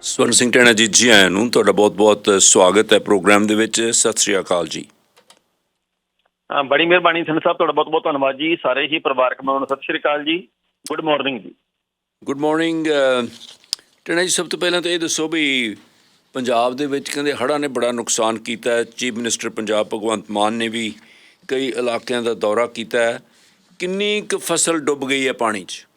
ਸਵਰਨ ਸਿੰਘ ਟੈਣਾ ਜੀ ਜੀ ਆਇਆਂ ਨੂੰ ਤੁਹਾਡਾ ਬਹੁਤ-ਬਹੁਤ ਸਵਾਗਤ ਹੈ ਪ੍ਰੋਗਰਾਮ ਦੇ ਵਿੱਚ। ਸਤਿ ਸ੍ਰੀ ਅਕਾਲ ਜੀ। ਹਾਂ ਬੜੀ ਮਿਹਰਬਾਨੀ ਸਿੰਘ ਸਾਹਿਬ ਤੁਹਾਡਾ ਬਹੁਤ ਬਹੁਤ ਧੰਨਵਾਦ ਜੀ। ਸਾਰੇ ਹੀ ਪਰਿਵਾਰਕ ਮੈਂਬਰਾਂ ਨੂੰ Sat Sri Akal ji. Good morning ji. Good morning ਟੈਣਾ ਜੀ ਸਭ ਤੋਂ ਪਹਿਲਾਂ ਤਾਂ ਇਹ ਦੱਸੋ ਵੀ ਪੰਜਾਬ ਦੇ ਵਿੱਚ ਕਹਿੰਦੇ ਹੜ੍ਹਾਂ ਨੇ ਬੜਾ ਨੁਕਸਾਨ ਕੀਤਾ ਹੈ। ਚੀਫ ਮਿਨਿਸਟਰ ਪੰਜਾਬ ਭਗਵੰਤ ਮਾਨ ਨੇ ਵੀ ਕਈ ਇਲਾਕਿਆਂ ਦਾ ਦੌਰਾ ਕੀਤਾ ਹੈ। ਕਿੰਨੀ ਕੁ ਫਸਲ ਡੁੱਬ ਗਈ ਹੈ ਪਾਣੀ 'ਚ?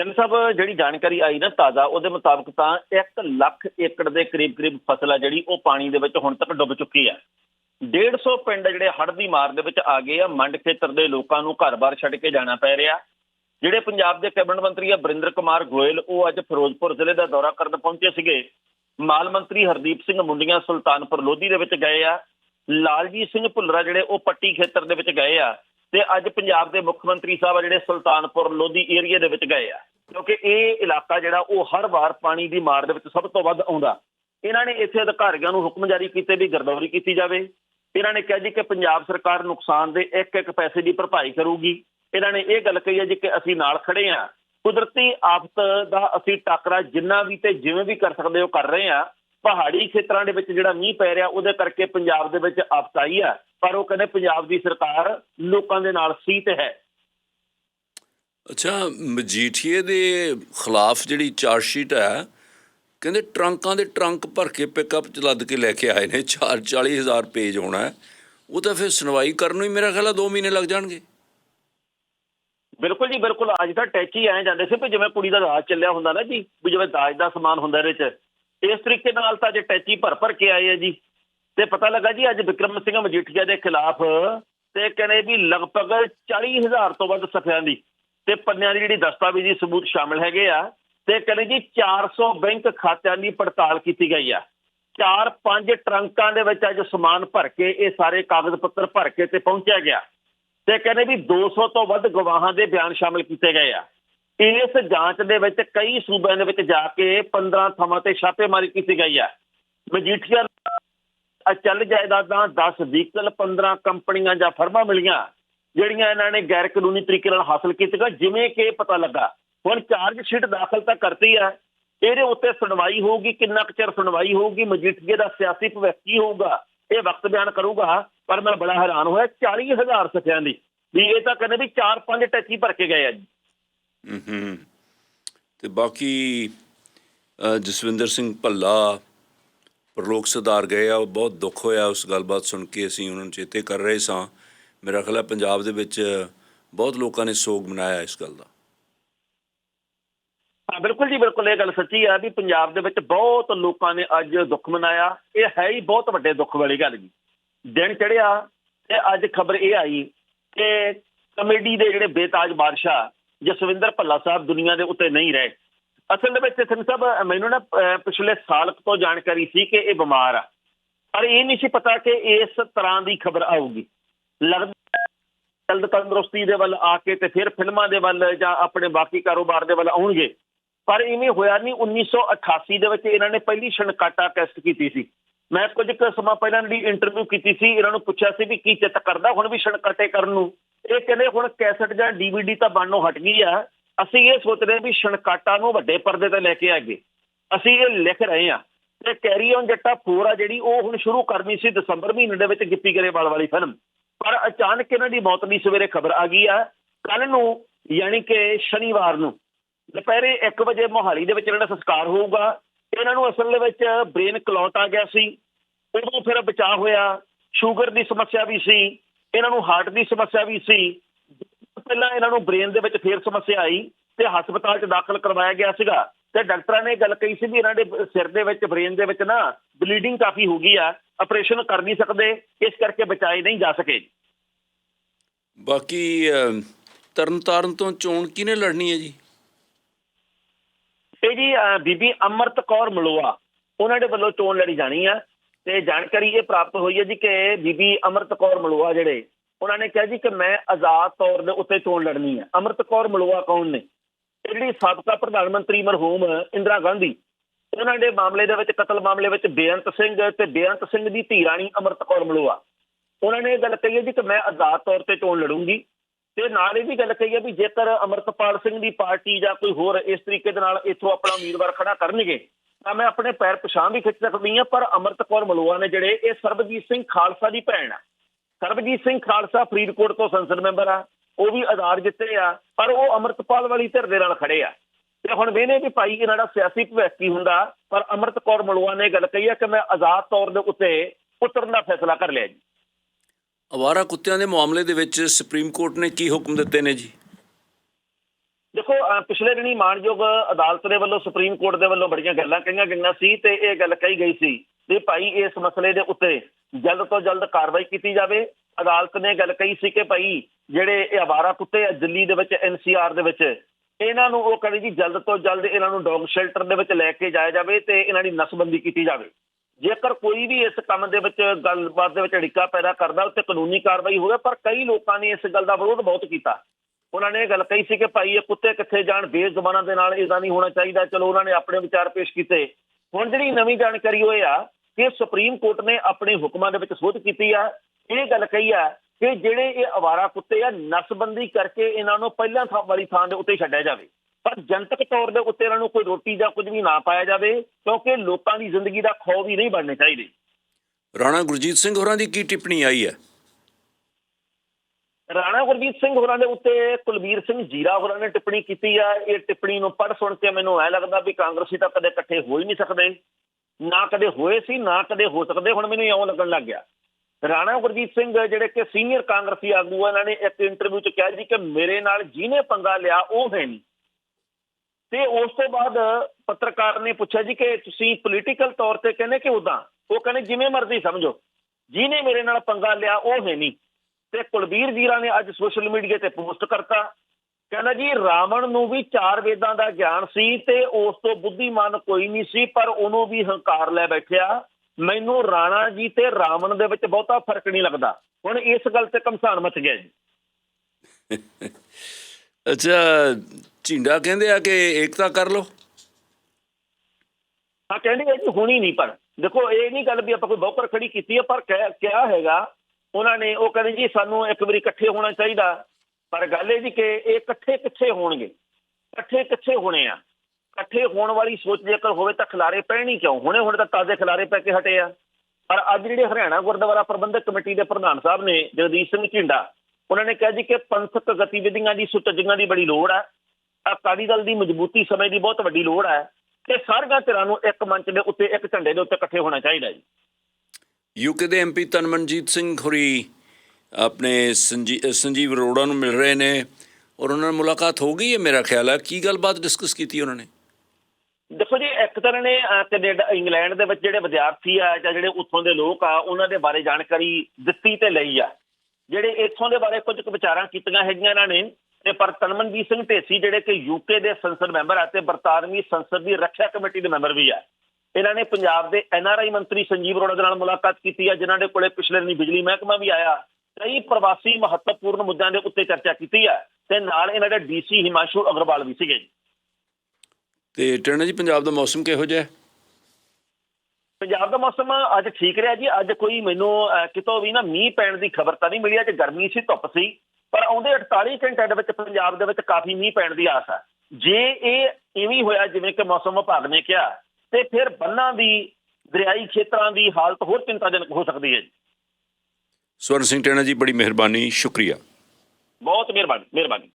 ਸਿੰਘ ਸਾਹਿਬ ਜਿਹੜੀ ਜਾਣਕਾਰੀ ਆਈ ਨਾ ਤਾਜ਼ਾ, ਉਹਦੇ ਮੁਤਾਬਕ ਤਾਂ 1 ਲੱਖ ਏਕੜ ਦੇ ਕਰੀਬ ਕਰੀਬ ਫਸਲ ਆ ਜਿਹੜੀ, ਉਹ ਪਾਣੀ ਦੇ ਵਿੱਚ ਹੁਣ ਤੱਕ ਡੁੱਬ ਚੁੱਕੀ ਆ। 150 ਪਿੰਡ ਜਿਹੜੇ ਹੜ੍ਹ ਦੀ ਮਾਰ ਦੇ ਵਿੱਚ ਆ ਗਏ ਆ, ਮੰਡ ਖੇਤਰ ਦੇ ਲੋਕਾਂ ਨੂੰ ਘਰ-ਬਾਰ ਛੱਡ ਕੇ ਜਾਣਾ ਪੈ ਰਿਹਾ। ਜਿਹੜੇ ਪੰਜਾਬ ਦੇ ਕੈਬਨਿਟ ਮੰਤਰੀ ਆ ਬਰਿੰਦਰ ਕੁਮਾਰ ਗੋਇਲ, ਉਹ ਅੱਜ ਫਿਰੋਜ਼ਪੁਰ ਜ਼ਿਲ੍ਹੇ ਦਾ ਦੌਰਾ ਕਰਨ ਪਹੁੰਚੇ ਸੀਗੇ। ਮਾਲ ਮੰਤਰੀ ਹਰਦੀਪ ਸਿੰਘ ਮੁੰਡੀਆਂ ਸੁਲਤਾਨਪੁਰ ਲੋਧੀ ਦੇ ਵਿੱਚ ਗਏ ਆ। ਲਾਲਜੀਤ ਸਿੰਘ ਭੁੱਲਰਾ ਜਿਹੜੇ ਉਹ ਪੱਟੀ ਖੇਤਰ ਦੇ ਵਿੱਚ ਗਏ ਆ। ਤੇ ਅੱਜ ਪੰਜਾਬ ਦੇ ਮੁੱਖ ਮੰਤਰੀ ਸਾਹਿਬ ਆ ਜਿਹੜੇ ਸੁਲਤਾਨਪੁਰ ਲੋਧੀ ਏਰੀਆ ਦੇ ਵਿੱਚ ਗਏ ਆ। ਕਿਉਂਕਿ ਇਹ ਇਲਾਕਾ ਜਿਹੜਾ ਉਹ ਹਰ ਵਾਰ ਪਾਣੀ ਦੀ ਮਾਰ ਦੇ ਵਿੱਚ ਸਭ ਤੋਂ ਵੱਧ ਆਉਂਦਾ। ਇਹਨਾਂ ਨੇ ਇੱਥੇ ਅਧਿਕਾਰੀਆਂ ਨੂੰ ਹੁਕਮ ਜਾਰੀ ਕੀਤੇ ਵੀ ਗਰਦੌਰੀ ਕੀਤੀ ਜਾਵੇ। ਇਹਨਾਂ ਨੇ ਕਿਹਾ ਜੀ ਕਿ ਪੰਜਾਬ ਸਰਕਾਰ ਨੁਕਸਾਨ ਦੇ ਇੱਕ ਇੱਕ ਪੈਸੇ ਦੀ ਭਰਪਾਈ ਕਰੂਗੀ। ਇਹਨਾਂ ਨੇ ਇਹ ਗੱਲ ਕਹੀ ਹੈ ਜੀ ਕਿ ਅਸੀਂ ਨਾਲ ਖੜੇ ਆ ਕੁਦਰਤੀ ਆਫਤ ਦਾ ਅਸੀਂ ਟਾਕਰਾ ਜਿੰਨਾ ਵੀ ਤੇ ਜਿਵੇਂ ਵੀ ਕਰ ਸਕਦੇ ਹੋ ਕਰ ਰਹੇ ਆ ਪਹਾੜੀ ਖੇਤਰਾਂ ਦੇ ਵਿੱਚ ਜਿਹੜਾ ਮੀਂਹ ਪੈ ਰਿਹਾ ਉਹਦੇ ਕਰਕੇ ਪੰਜਾਬ ਦੇ ਵਿੱਚ ਆਫਤ ਆਈ ਆ ਪਰ ਉਹ ਕਹਿੰਦੇ ਪੰਜਾਬ ਦੀ ਸਰਕਾਰ ਲੋਕਾਂ ਦੇ ਨਾਲ ਸੀ ਤੇ ਹੈ। ਅੱਛਾ ਮਜੀਠੀਏ ਦੇ ਖਿਲਾਫ ਜਿਹੜੀ ਚਾਰਜ ਸ਼ੀਟ ਹੈ ਕਹਿੰਦੇ ਟਰੰਕਾਂ ਦੇ ਟਰੰਕ ਭਰ ਕੇ ਪਿਕਅਪ ਚ ਲੱਦ ਕੇ ਲੈ ਕੇ ਆਏ ਨੇ 4 40000 ਪੇਜ ਹੋਣਾ ਉਹ ਤਾਂ ਫਿਰ ਸੁਣਵਾਈ ਕਰਨ ਨੂੰ ਹੀ ਮੇਰਾ ਖਿਆਲ ਆ 2 ਮਹੀਨੇ ਲੱਗ ਜਾਣਗੇ। ਬਿਲਕੁਲ ਜੀ ਬਿਲਕੁਲ ਅੱਜ ਤਾਂ ਟੈਚੀ ਆਏ ਜਾਂਦੇ ਸੀ ਵੀ ਜਿਵੇਂ ਕੁੜੀ ਦਾ ਦਾਜ ਚੱਲਿਆ ਹੁੰਦਾ ਨਾ ਜੀ ਵੀ ਜਿਵੇਂ ਦਾਜ ਦਾ ਸਮਾਨ ਹੁੰਦਾ ਇਹਦੇ 'ਚ ਇਸ ਤਰੀਕੇ ਨਾਲ ਤਾਂ ਜੇ ਟੈਚੀ ਭਰ ਭਰ ਕੇ ਆਏ ਆ ਜੀ, ਤੇ ਪਤਾ ਲੱਗਾ ਜੀ ਅੱਜ ਵਿਕਰਮ ਸਿੰਘ ਮਜੀਠੀਆ ਦੇ ਖਿਲਾਫ ਤੇ ਕਹਿੰਦੇ ਵੀ ਲਗਭਗ 40000 ਤੋਂ ਵੱਧ ਸਫਿਆਂ ਦੀ ਤੇ ਪੰਨਿਆਂ ਦੀ ਜਿਹੜੀ ਦਸਤਾਵੇਜ਼ੀ ਸਬੂਤ ਸ਼ਾਮਿਲ ਹੈਗੇ ਆ ਤੇ ਕਹਿੰਦੇ ਜੀ 400 ਬੈਂਕ ਖਾਤਿਆਂ ਦੀ ਪੜਤਾਲ ਕੀਤੀ ਗਈ ਆ। ਚਾਰ ਪੰਜ ਟਰੰਕਾਂ ਦੇ ਵਿੱਚ ਅੱਜ ਸਮਾਨ ਭਰ ਕੇ ਇਹ ਸਾਰੇ ਕਾਗਜ਼ ਪੱਤਰ ਭਰ ਕੇ ਤੇ ਪਹੁੰਚਿਆ ਗਿਆ। ਤੇ ਕਹਿੰਦੇ ਵੀ 200 ਤੋਂ ਵੱਧ ਗਵਾਹਾਂ ਦੇ ਬਿਆਨ ਸ਼ਾਮਿਲ ਕੀਤੇ ਗਏ ਆ। ਇਸ ਜਾਂਚ ਦੇ ਵਿੱਚ ਕਈ ਸੂਬਿਆਂ ਦੇ ਵਿੱਚ ਜਾ ਕੇ 15 ਥਾਵਾਂ ਤੇ ਛਾਪੇਮਾਰੀ ਕੀਤੀ ਗਈ ਹੈ। ਮਜੀਠੀਆ ਅਚਲ ਜਾਇਦਾਦਾਂ 10 ਵਹੀਕਲ 15 ਕੰਪਨੀਆਂ ਜਾਂ ਫਰਮਾਂ ਮਿਲੀਆਂ, ਜਿਹੜੀਆਂ ਇਹਨਾਂ ਨੇ ਗੈਰ ਕਾਨੂੰਨੀ ਤਰੀਕੇ ਨਾਲ ਹਾਸਲ ਕੀਤੀਆਂ ਜਿਵੇਂ ਕਿ ਪਤਾ ਲੱਗਾ। ਹੁਣ ਚਾਰਜ ਸ਼ੀਟ ਦਾਖਲ ਤਾਂ ਕਰਤੀ ਹੈ। ਇਹਦੇ ਉੱਤੇ ਸੁਣਵਾਈ ਹੋਊਗੀ, ਕਿੰਨਾ ਕੁ ਚਿਰ ਸੁਣਵਾਈ ਹੋਊਗੀ ਮਜੀਠੀਏ ਦਾ ਸਿਆਸੀ ਭਵਿੱਖ ਕੀ ਹੋਊਗਾ, ਇਹ ਵਕਤ ਬਿਆਨ ਕਰੂਗਾ, ਪਰ ਮੈਂ ਬੜਾ ਹੈਰਾਨ ਹੋਇਆ 40000 ਸਫਿਆਂ ਦੀ। ਵੀ ਇਹ ਤਾਂ ਕਹਿੰਦੇ ਵੀ 4-5 ਟੈਚੀ ਭਰ ਕੇ ਗਏ ਆ ਜੀ। ਹੂੰ ਤੇ ਬਾਕੀ ਅ, ਜਸਵਿੰਦਰ ਸਿੰਘ ਭੱਲਾ ਪ੍ਰਲੋਕ ਸੁਧਾਰ ਗਏ ਆ ਉਹ ਬਹੁਤ ਦੁੱਖ ਹੋਇਆ ਉਸ ਗੱਲਬਾਤ ਸੁਣ ਕੇ ਅਸੀਂ ਉਹਨਾਂ ਨੂੰ ਚੇਤੇ ਕਰ ਰਹੇ ਸਾਂ। ਮੇਰਾ ਖਿਆਲ ਹੈ ਪੰਜਾਬ ਦੇ ਵਿੱਚ ਬਹੁਤ ਲੋਕਾਂ ਨੇ ਸੋਗ ਮਨਾਇਆ ਇਸ ਗੱਲ ਦਾ। ਹਾਂ ਬਿਲਕੁਲ ਜੀ ਬਿਲਕੁਲ ਇਹ ਗੱਲ ਸੱਚੀ ਆ ਵੀ ਪੰਜਾਬ ਦੇ ਵਿੱਚ ਬਹੁਤ ਲੋਕਾਂ ਨੇ ਅੱਜ ਦੁੱਖ ਮਨਾਇਆ। ਇਹ ਹੈ ਹੀ ਬਹੁਤ ਵੱਡੇ ਦੁੱਖ ਵਾਲੀ ਗੱਲ ਜੀ। ਦਿਨ ਚੜਿਆ ਤੇ ਅੱਜ ਖਬਰ ਇਹ ਆਈ ਕਿ ਕਮੇਡੀ ਦੇ ਜਿਹੜੇ ਬੇਤਾਜ ਬਾਦਸ਼ਾਹ ਜਸਵਿੰਦਰ ਭੱਲਾ ਸਾਹਿਬ ਦੁਨੀਆ ਦੇ ਉੱਤੇ ਨਹੀਂ ਰਹੇ। ਅਸਲ ਦੇ ਵਿੱਚ ਸਿੰਘ ਸਾਹਿਬ ਮੈਨੂੰ ਨਾ ਪਿਛਲੇ ਸਾਲ ਤੋਂ ਜਾਣਕਾਰੀ ਸੀ ਕਿ ਇਹ ਬਿਮਾਰ ਆ। ਪਰ ਇਹ ਨਹੀਂ ਸੀ ਪਤਾ ਕਿ ਇਸ ਤਰ੍ਹਾਂ ਦੀ ਖਬਰ ਆਊਗੀ। ਲੱਗਦਾ ਜਲਦ ਤੰਦਰੁਸਤੀ ਦੇ ਵੱਲ ਆ ਕੇ ਤੇ ਫਿਰ ਫਿਲਮਾਂ ਦੇ ਵੱਲ ਜਾਂ ਆਪਣੇ ਬਾਕੀ ਕਾਰੋਬਾਰ ਦੇ ਵੱਲ ਆਉਣਗੇ। ਪਰ ਇਵੇਂ ਹੋਇਆ ਨਹੀਂ 1988 ਦੇ ਵਿੱਚ ਇਹਨਾਂ ਨੇ ਪਹਿਲੀ ਛਣਕਾਟਾ ਟੈਸਟ ਕੀਤੀ ਸੀ। ਮੈਂ ਕੁਝ ਕੁ ਸਮਾਂ ਪਹਿਲਾਂ ਦੀ ਇੰਟਰਵਿਊ ਕੀਤੀ ਸੀ, ਇਹਨਾਂ ਨੂੰ ਪੁੱਛਿਆ ਸੀ ਵੀ ਕੀ ਚਿੱਤ ਕਰਦਾ ਹੁਣ ਵੀ ਛਣਕਾਟੇ ਕਰਨ ਨੂੰ? ਇਹ ਕਹਿੰਦੇ ਹੁਣ ਕੈਸਟ ਜਾਂ ਡੀਵੀਡੀ ਤਾਂ ਬਣਨੋਂ ਹਟ ਗਈ ਆ। ਅਸੀਂ ਇਹ ਸੋਚਦੇ ਹਾਂ ਵੀ ਛਣਕਾਟਾ ਨੂੰ ਵੱਡੇ ਪਰਦੇ ਤੇ ਲੈ ਕੇ ਆਗੇ ਅਸੀਂ ਇਹ ਲਿਖ ਰਹੇ ਹਾਂ ਤੇ ਕੈਰੀ ਔਨ ਜੱਟਾ 4 ਆ ਜਿਹੜੀ ਉਹ ਹੁਣ ਸ਼ੁਰੂ ਕਰਨੀ ਸੀ ਦਸੰਬਰ ਮਹੀਨੇ ਦੇ ਵਿੱਚ ਗਿੱਪੀ ਗਰੇਵਾਲ ਵਾਲੀ ਫਿਲਮ। ਪਰ ਅਚਾਨਕ ਇਹਨਾਂ ਦੀ ਮੌਤ ਦੀ ਸਵੇਰੇ ਖਬਰ ਆ ਗਈ ਆ। ਕੱਲ ਨੂੰ ਯਾਨੀ ਕਿ ਸ਼ਨੀਵਾਰ ਨੂੰ ਦੁਪਹਿਰੇ 1 ਵਜੇ ਮੋਹਾਲੀ ਦੇ ਵਿੱਚ ਇਹਨਾਂ ਦਾ ਸੰਸਕਾਰ ਹੋਊਗਾ, ਇਹਨਾਂ ਨੂੰ ਅਸਲ ਦੇ ਵਿੱਚ ਬ੍ਰੇਨ ਕਲੌਟ ਆ ਗਿਆ ਸੀ। ਉਦੋਂ ਫਿਰ ਬਚਾਅ ਹੋਇਆ। ਸ਼ੂਗਰ ਦੀ ਸਮੱਸਿਆ ਵੀ ਸੀ। ਇਹਨਾਂ ਨੂੰ ਹਾਰਟ ਦੀ ਸਮੱਸਿਆ ਵੀ ਸੀ। ਪਹਿਲਾਂ ਇਹਨਾਂ ਨੂੰ ਬ੍ਰੇਨ ਦੇ ਵਿੱਚ ਫੇਰ ਸਮੱਸਿਆ ਆਈ ਤੇ ਹਸਪਤਾਲ 'ਚ ਦਾਖਲ ਕਰਵਾਇਆ ਗਿਆ ਸੀਗਾ। ਤੇ ਡਾਕਟਰਾਂ ਨੇ ਇਹ ਗੱਲ ਕਹੀ ਸੀ ਵੀ ਇਹਨਾਂ ਦੇ ਸਿਰ ਦੇ ਵਿੱਚ ਬ੍ਰੇਨ ਦੇ ਵਿੱਚ ਨਾ ਬਲੀਡਿੰਗ ਕਾਫੀ ਹੋ ਗਈ ਆ ਆਪਰੇਸ਼ਨ ਕਰ ਨਹੀਂ ਸਕਦੇ ਇਸ ਕਰਕੇ ਬਚਾਏ ਨਹੀਂ ਜਾ ਸਕੇ। ਬਾਕੀ ਤਰਨਤਾਰਨ ਤੋਂ ਚੋਣ ਕਿਹਨੇ ਲੜਨੀ ਹੈ ਜੀ? ਇਹ ਜੀ ਬੀਬੀ ਅਮਰਤ ਕੌਰ ਮਲੋਆ ਉਹਨਾਂ ਦੇ ਵੱਲੋਂ ਚੋਣ ਲੜੀ ਜਾਣੀ ਆ। ਤੇ ਜਾਣਕਾਰੀ ਇਹ ਪ੍ਰਾਪਤ ਹੋਈ ਹੈ ਜੀ ਕਿ ਬੀਬੀ ਅਮਰਤ ਕੌਰ ਮਲੋਆ ਜਿਹੜੇ, ਉਹਨਾਂ ਨੇ ਕਿਹਾ ਜੀ ਕਿ ਮੈਂ ਆਜ਼ਾਦ ਤੌਰ ਦੇ ਉੱਤੇ ਚੋਣ ਲੜਨੀ ਹੈ। ਅਮਰਤ ਕੌਰ ਮਲੋਆ ਕੌਣ ਨੇ? ਇਹ ਜਿਹੜੀ ਸਾਬਕਾ ਪ੍ਰਧਾਨ ਮੰਤਰੀ ਮਰਹੂਮ ਇੰਦਰਾ ਗਾਂਧੀ, ਉਹਨਾਂ ਦੇ ਮਾਮਲੇ ਦੇ ਵਿੱਚ, ਕਤਲ ਮਾਮਲੇ ਵਿੱਚ ਬੇਅੰਤ ਸਿੰਘ ਤੇ ਬੇਅੰਤ ਸਿੰਘ ਦੀ ਧੀ ਰਾਣੀ ਅਮਰਤ ਕੌਰ ਮਲੋਆ ਉਹਨਾਂ ਨੇ ਇਹ ਗੱਲ ਕਹੀ ਹੈ ਜੀ ਕਿ ਮੈਂ ਆਜ਼ਾਦ ਤੌਰ ਤੇ ਚੋਣ ਲੜੂੰਗੀ। ਤੇ ਨਾਲ ਇਹ ਵੀ ਗੱਲ ਕਹੀ ਹੈ ਵੀ ਜੇਕਰ ਅਮਰਤਪਾਲ ਸਿੰਘ ਦੀ ਪਾਰਟੀ ਜਾਂ ਕੋਈ ਹੋਰ ਇਸ ਤਰੀਕੇ ਦੇ ਨਾਲ ਇੱਥੋਂ ਆਪਣਾ ਉਮੀਦਵਾਰ ਖੜਾ ਕਰਨਗੇ ਤਾਂ ਮੈਂ ਆਪਣੇ ਪੈਰ ਪਛਾਣ ਵੀ ਖਿੱਚ ਸਕਦੀ ਹਾਂ, ਪਰ ਅਮਰਤ ਕੌਰ ਮਲੂਆ ਨੇ ਜਿਹੜੇ ਇਹ ਸਰਬਜੀਤ ਸਿੰਘ ਖਾਲਸਾ ਦੀ ਭੈਣ ਆ। ਸਰਬਜੀਤ ਸਿੰਘ ਖਾਲਸਾ ਫਰੀਦਕੋਟ ਤੋਂ ਸੰਸਦ ਮੈਂਬਰ ਆ, ਉਹ ਵੀ ਆਧਾਰ ਜਿੱਤੇ ਆ, ਪਰ ਉਹ ਅਮਰਤਪਾਲ ਵਾਲੀ ਧਿਰ ਦੇ ਨਾਲ ਖੜੇ ਆ। ਤੇ ਹੁਣ ਵੇਨੇ ਵੀ ਭਾਈ ਇਹਨਾਂ ਦਾ ਸਿਆਸੀ ਭਵਿੱਖ ਕੀ ਹੁੰਦਾ, ਪਰ ਅਮਰਤ ਕੌਰ ਮਲੂਆ ਨੇ ਗੱਲ ਕਹੀ ਹੈ ਕਿ ਮੈਂ ਆਜ਼ਾਦ ਤੌਰ ਦੇ ਉੱਤੇ ਉਤਰਨ ਦਾ ਫੈਸਲਾ ਕਰ ਲਿਆ ਜੀ। ਅਵਾਰਾ ਕੁੱਤਿਆਂ ਦੇ ਮਾਮਲੇ ਦੇ ਵਿੱਚ ਸੁਪਰੀਮ ਕੋਰਟ ਨੇ ਕੀ ਹੁਕਮ ਦਿੱਤੇ ਨੇ ਜੀ? ਦੇਖੋ ਪਿਛਲੇ ਦਿਨੀ ਮਾਨਯੋਗ ਅਦਾਲਤ ਦੇ ਵੱਲੋਂ, ਸੁਪਰੀਮ ਕੋਰਟ ਦੇ ਵੱਲੋਂ ਬੜੀਆਂ ਗੱਲਾਂ ਕਹੀਆਂ ਗਈਆਂ ਸੀ ਤੇ ਇਹ ਗੱਲ ਕਹੀ ਗਈ ਸੀ ਵੀ ਭਾਈ ਇਸ ਮਸਲੇ ਦੇ ਉੱਤੇ ਜਲਦ ਤੋਂ ਜਲਦ ਕਾਰਵਾਈ ਕੀਤੀ ਜਾਵੇ। ਅਦਾਲਤ ਨੇ ਗੱਲ ਕਹੀ ਸੀ ਕਿ ਭਾਈ ਜਿਹੜੇ ਇਹ ਆਵਾਰਾ ਕੁੱਤੇ ਆ ਦਿੱਲੀ ਦੇ ਵਿੱਚ ਐਨਸੀਆਰ ਦੇ ਵਿੱਚ, ਇਹਨਾਂ ਨੂੰ ਉਹ ਕਹਿੰਦੇ ਜੀ ਜਲਦ ਤੋਂ ਜਲਦ ਇਹਨਾਂ ਨੂੰ ਡੌਗ ਸ਼ੈਲਟਰ ਦੇ ਵਿੱਚ ਲੈ ਕੇ ਜਾਇਆ ਜਾਵੇ ਤੇ ਇਹਨਾਂ ਦੀ ਨਸਬੰਦੀ ਕੀਤੀ ਜਾਵੇ। ਜੇਕਰ ਕੋਈ ਵੀ ਇਸ ਕੰਮ ਦੇ ਵਿੱਚ, ਗੱਲਬਾਤ ਦੇ ਵਿੱਚ ਅੜਿੱਕਾ ਪੈਦਾ ਕਰਦਾ, ਉੱਤੇ ਕਾਨੂੰਨੀ ਕਾਰਵਾਈ ਹੋਵੇ, ਪਰ ਕਈ ਲੋਕਾਂ ਨੇ ਇਸ ਗੱਲ ਦਾ ਵਿਰੋਧ ਬਹੁਤ ਕੀਤਾ। ਉਹਨਾਂ ਨੇ ਇਹ ਗੱਲ ਕਹੀ ਸੀ ਕਿ ਭਾਈ ਇਹ ਕੁੱਤੇ ਕਿੱਥੇ ਜਾਣ, ਬੇਜ਼ੁਬਾਨਾਂ ਦੇ ਨਾਲ ਇਹਦਾ ਨਹੀਂ ਹੋਣਾ ਚਾਹੀਦਾ। ਚਲੋ ਉਹਨਾਂ ਨੇ ਆਪਣੇ ਵਿਚਾਰ ਪੇਸ਼ ਕੀਤੇ। ਹੁਣ ਜਿਹੜੀ ਨਵੀਂ ਜਾਣਕਾਰੀ ਹੋਈ ਆ ਕਿ ਸੁਪਰੀਮ ਕੋਰਟ ਨੇ ਆਪਣੇ ਹੁਕਮਾਂ ਦੇ ਵਿੱਚ ਸੋਧ ਕੀਤੀ ਆ। ਇਹ ਗੱਲ ਕਹੀ ਆ ਕਿ ਜਿਹੜੇ ਇਹ ਅਵਾਰਾ ਕੁੱਤੇ ਆ, ਨਸਬੰਦੀ ਕਰਕੇ ਇਹਨਾਂ ਨੂੰ ਪਹਿਲਾਂ ਥਾਂ ਵਾਲੀ ਥਾਂ ਦੇ ਉੱਤੇ ਛੱਡਿਆ ਜਾਵੇ। ਪਰ ਜਨਤਕ ਤੌਰ ਦੇ ਉੱਤੇ ਇਹਨਾਂ ਨੂੰ ਕੋਈ ਰੋਟੀ ਜਾਂ ਕੁਝ ਵੀ ਨਾ ਪਾਇਆ ਜਾਵੇ, ਕਿਉਂਕਿ ਲੋਕਾਂ ਦੀ ਜ਼ਿੰਦਗੀ ਦਾ ਖੌਅ ਵੀ ਨਹੀਂ ਬਣਨੇ ਚਾਹੀਦੇ। ਰਾਣਾ ਗੁਰਜੀਤ ਸਿੰਘ ਹੋਰਾਂ ਦੀ ਕੀ ਟਿੱਪਣੀ ਆਈ ਹੈ? ਰਾਣਾ ਗੁਰਜੀਤ ਸਿੰਘ ਹੋਰਾਂ ਦੇ ਉੱਤੇ ਕੁਲਬੀਰ ਸਿੰਘ ਜੀਰਾ ਹੋਰਾਂ ਨੇ ਟਿੱਪਣੀ ਕੀਤੀ ਆ। ਇਹ ਟਿੱਪਣੀ ਨੂੰ ਪੜ੍ਹ ਸੁਣ ਕੇ ਮੈਨੂੰ ਐ ਲੱਗਦਾ ਵੀ ਕਾਂਗਰਸੀ ਤਾਂ ਕਦੇ ਇਕੱਠੇ ਹੋ ਹੀ ਨਹੀਂ ਸਕਦੇ। ਨਾ ਕਦੇ ਹੋਏ ਸੀ, ਨਾ ਕਦੇ ਹੋ ਸਕਦੇ। ਹੁਣ ਮੈਨੂੰ ਇਉਂ ਲੱਗਣ ਲੱਗ ਗਿਆ। ਰਾਣਾ ਗੁਰਜੀਤ ਸਿੰਘ ਜਿਹੜੇ ਕਿ ਸੀਨੀਅਰ ਕਾਂਗਰਸੀ ਆਗੂ ਆ, ਇਹਨਾਂ ਨੇ ਇੱਕ ਇੰਟਰਵਿਊ 'ਚ ਕਿਹਾ ਜੀ ਕਿ ਮੇਰੇ ਨਾਲ ਜਿਹਨੇ ਪੰਗਾ ਲਿਆ, ਉਹ ਹੈ ਨਹੀਂ। ਤੇ ਉਸ ਤੋਂ ਬਾਅਦ ਪੱਤਰਕਾਰ ਨੇ ਪੁੱਛਿਆ ਜੀ ਕਿ ਤੁਸੀਂ ਪੋਲੀਟੀਕਲ ਤੌਰ ਤੇ ਕਹਿੰਦੇ ਕਿ ਉਦਾਂ ਉਹ ਕਹਿੰਦੇ, ਜਿਵੇਂ ਮਰਜ਼ੀ ਸਮਝੋ। ਜਿਹਨੇ ਮੇਰੇ ਨਾਲ ਪੰਗਾ ਲਿਆ, ਉਹ ਹੈ ਨਹੀਂ। ਤੇ ਕੁਲਬੀਰ ਜੀਰਾ ਨੇ ਅੱਜ ਸੋਸ਼ਲ ਮੀਡੀਆ ਤੇ ਪੋਸਟ ਕਰਤਾ। ਕਹਿੰਦਾ ਜੀ ਰਾਵਣ ਨੂੰ ਵੀ ਚਾਰ ਵੇਦਾਂ ਦਾ ਗਿਆਨ ਸੀ ਤੇ ਉਸ ਤੋਂ ਬੁੱਧੀਮਾਨ ਕੋਈ ਨਹੀਂ ਸੀ ਪਰ ਉਹਨੂੰ ਵੀ ਹੰਕਾਰ ਲੈ ਬੈਠਿਆ। ਮੈਨੂੰ ਰਾਣਾ ਜੀ ਤੇ ਰਾਵਣ ਦੇ ਵਿੱਚ ਬਹੁਤਾ ਫ਼ਰਕ ਨਹੀਂ ਲੱਗਦਾ। ਹੁਣ ਇਸ ਗੱਲ ਤੇ ਕਮਸਾਨ ਮਚ ਗਿਆ ਜੀ। ਅੱਛਾ ਝਿੰਡਾ ਕਹਿੰਦੇ ਆ ਕਿ ਏਕਤਾ ਕਰ ਲਓ? ਹਾਂ ਕਹਿੰਦੇ ਆ ਜੀ ਹੁਣੀ ਨਹੀਂ ਪਰ ਦੇਖੋ ਇਹ ਨਹੀਂ ਗੱਲ ਵੀ ਆਪਾਂ ਕੋਈ ਬੌਕਰ ਖੜੀ ਕੀਤੀ ਹੈ ਪਰ ਕਿਹਾ ਹੈਗਾ ਉਹਨਾਂ ਨੇ ਉਹ ਕਹਿੰਦੇ ਜੀ ਸਾਨੂੰ ਇੱਕ ਵਾਰੀ ਇਕੱਠੇ ਹੋਣਾ ਚਾਹੀਦਾ। ਪਰ ਗੱਲ ਇਹ ਜੀ ਕਿ ਇਹ ਇਕੱਠੇ ਕਿੱਥੇ ਹੋਣਗੇ? ਇਕੱਠੇ ਕਿੱਥੇ ਹੋਣੇ ਆ? ਇਕੱਠੇ ਹੋਣ ਵਾਲੀ ਸੋਚ ਜੇਕਰ ਹੋਵੇ ਤਾਂ ਖਿਲਾਰੇ ਪੈਣੀ ਕਿਉਂ? ਹੁਣੇ ਹੁਣੇ ਤਾਂ ਤਾਜ਼ੇ ਖਿਲਾਰੇ ਪੈ ਕੇ ਹਟੇ ਆ। ਪਰ ਅੱਜ ਜਿਹੜੇ ਹਰਿਆਣਾ ਗੁਰਦੁਆਰਾ ਪ੍ਰਬੰਧਕ ਕਮੇਟੀ ਦੇ ਪ੍ਰਧਾਨ ਸਾਹਿਬ ਨੇ ਜਗਦੀਸ਼ ਸਿੰਘ ਝਿੰਡਾ, ਉਹਨਾਂ ਨੇ ਕਿਹਾ ਜੀ ਕਿ ਪੰਥਕ ਗਤੀਵਿਧੀਆਂ ਦੀ ਸੁਚੱਜੀਆਂ ਦੀ ਬੜੀ ਲੋੜ ਆ। ਅਕਾਲੀ ਦਲ ਦੀ ਮਜ਼ਬੂਤੀ ਸਮੇਂ ਦੀ ਬਹੁਤ ਵੱਡੀ ਲੋੜ ਹੈ ਕਿ ਸਾਰੀਆਂ ਧਿਰਾਂ ਨੂੰ ਇੱਕ ਮੰਚ ਦੇ ਉੱਤੇ, ਇੱਕ ਝੰਡੇ ਦੇ ਉੱਤੇ ਇਕੱਠੇ ਹੋਣਾ ਚਾਹੀਦਾ ਜੀ। ਯੂਕੇ ਦੇ ਐਮਪੀ ਤਨਮਨਜੀਤ ਸਿੰਘ ਹੋਰੀ ਆਪਣੇ ਸੰਜੀਵ ਅਰੋੜਾ ਨੂੰ ਮਿਲ ਰਹੇ ਨੇ ਔਰ ਉਹਨਾਂ ਨਾਲ ਮੁਲਾਕਾਤ ਹੋ ਗਈ ਹੈ ਮੇਰਾ ਖਿਆਲ ਹੈ। ਕੀ ਗੱਲਬਾਤ ਡਿਸਕਸ ਕੀਤੀ ਉਹਨਾਂ ਨੇ? ਦੇਖੋ ਜੀ, ਇੱਕ ਤਰ੍ਹਾਂ ਨੇ ਕੈਨੇਡਾ, ਇੰਗਲੈਂਡ ਦੇ ਵਿੱਚ ਜਿਹੜੇ ਵਿਦਿਆਰਥੀ ਆ ਜਾਂ ਜਿਹੜੇ ਉੱਥੋਂ ਦੇ ਲੋਕ ਆ, ਉਹਨਾਂ ਦੇ ਬਾਰੇ ਜਾਣਕਾਰੀ ਦਿੱਤੀ ਤੇ ਲਈ ਆ। ਜਿਹੜੇ ਇੱਥੋਂ ਦੇ ਬਾਰੇ ਕੁਝ ਕੁ ਵਿਚਾਰਾਂ ਕੀਤੀਆਂ ਹੈਗੀਆਂ ਇਹਨਾਂ ਨੇ ਤੇ ਪਰ ਤਨਮਨਜੀਤ ਸਿੰਘ ਢੇਸੀ ਜਿਹੜੇ ਕਿ ਯੂਕੇ ਦੇ ਸੰਸਦ ਮੈਂਬਰ ਆ ਤੇ ਬਰਤਾਨਵੀ ਸੰਸਦ ਦੀ ਰੱਖਿਆ ਕਮੇਟੀ ਦੇ ਮੈਂਬਰ ਵੀ ਆ। ਇਹਨਾਂ ਨੇ ਪੰਜਾਬ ਦੇ ਐਨਆਰਆਈ ਮੰਤਰੀ ਸੰਜੀਵ ਅਰੋੜਾ ਦੇ ਨਾਲ ਮੁਲਾਕਾਤ ਕੀਤੀ ਆ ਜਿਨ੍ਹਾਂ ਦੇ ਕੋਲੇ ਪਿਛਲੇ ਦਿਨੀ ਬਿਜਲੀ ਮਹਿਕਮਾ ਵੀ ਆਇਆ। ਕਈ ਪ੍ਰਵਾਸੀ ਮਹੱਤਵਪੂਰਨ ਮੁੱਦਿਆਂ ਦੇ ਉੱਤੇ ਚਰਚਾ ਕੀਤੀ ਆ ਤੇ ਨਾਲ ਇਹਨਾਂ ਦੇ ਡੀਸੀ ਹਿਮਾਂਸ਼ੂ ਅਗਰਵਾਲ ਵੀ ਸੀਗੇ। ਜੀ ਤੇ ਟਰਨਾ ਜੀ ਪੰਜਾਬ ਦਾ ਮੌਸਮ ਕਿਹੋ ਜਿਹਾ ਹੈ? ਪੰਜਾਬ ਦਾ ਮੌਸਮ ਅੱਜ ਠੀਕ ਰਿਹਾ ਜੀ। ਅੱਜ ਕੋਈ ਮੈਨੂੰ ਕਿਤੋਂ ਵੀ ਨਾ ਮੀਂਹ ਪੈਣ ਦੀ ਖਬਰ ਤਾਂ ਨਹੀਂ ਮਿਲੀ। ਅੱਜ ਗਰਮੀ ਸੀ ਧੁੱਪ ਸੀ। ਪਰ ਆਉਂਦੇ 48 ਘੰਟਿਆਂ ਦੇ ਵਿੱਚ ਪੰਜਾਬ ਦੇ ਵਿੱਚ ਕਾਫੀ ਮੀਂਹ ਪੈਣ ਦੀ ਆਸ ਹੈ ਜੇ ਇਹ ਇਵੇਂ ਹੋਇਆ ਜਿਵੇਂ ਕਿ ਮੌਸਮ ਵਿਭਾਗ ਨੇ ਕਿਹਾ ਤੇ ਫਿਰ ਬੰਨਾਂ ਦੀ ਦਰਿਆਈ ਖੇਤਰਾਂ ਦੀ ਹਾਲਤ ਹੋਰ ਚਿੰਤਾਜਨਕ ਹੋ ਸਕਦੀ ਹੈ ਜੀ। ਸਵਰਨ ਸਿੰਘ ਟਰਨਾ ਜੀ ਬੜੀ ਮਿਹਰਬਾਨੀ ਸ਼ੁਕਰੀਆ। ਬਹੁਤ ਮਿਹਰਬਾਨੀ ਮਿਹਰਬਾਨੀ।